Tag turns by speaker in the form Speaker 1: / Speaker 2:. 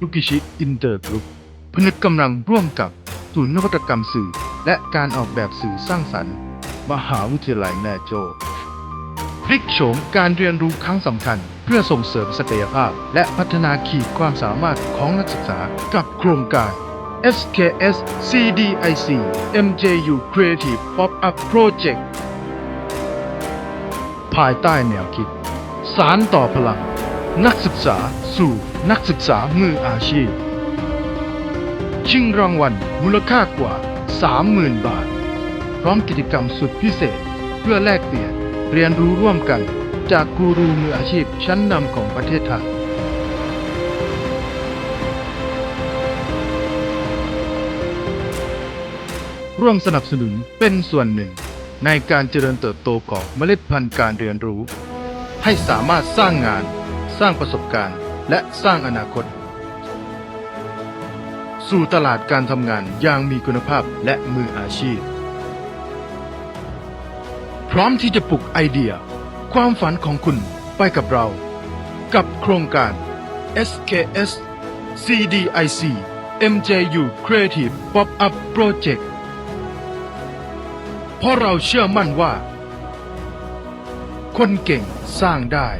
Speaker 1: ยุกิชิอินเตอร์กรุ๊ปผนึกกำลังร่วมกับศูนย์นวัตกรรมสื่อ และการออกแบบสื่อสร้างสรรค์ มหาวิทยาลัยแม่โจพลิกโฉมการเรียนรู้ครั้งสำคัญ เพื่อส่งเสริมศักยภาพ และพัฒนาขีดความสามารถของนักศึกษากับโครงการ SKS CDIC MJU Creative Pop-up Project ภายใต้แนวคิด สารต่อพลัง นักศึกษาสู่นักศึกษามืออาชีพ ชิงรางวัลมูลค่ากว่า 30,000 บาท พร้อมกิจกรรมสุดพิเศษ เพื่อแลกเปลี่ยนเรียนรู้ร่วมกัน จากกูรูมืออาชีพชั้นนำของประเทศไทยร่วมสนับสนุนเป็นส่วนหนึ่ง ในการเจริญเติบโตของเมล็ดพันธุ์การเรียนรู้ ให้สามารถสร้างงาน สร้างประสบการณ์ และสร้างอนาคต สู่ตลาดการทำงานอย่างมีคุณภาพและมืออาชีพ พร้อมที่จะปลุกไอเดีย ความฝันของคุณไปกับเรา กับโครงการ SKS CDIC MJU Creative Pop-up Project เพราะเราเชื่อมั่นว่า คนเก่งสร้างได้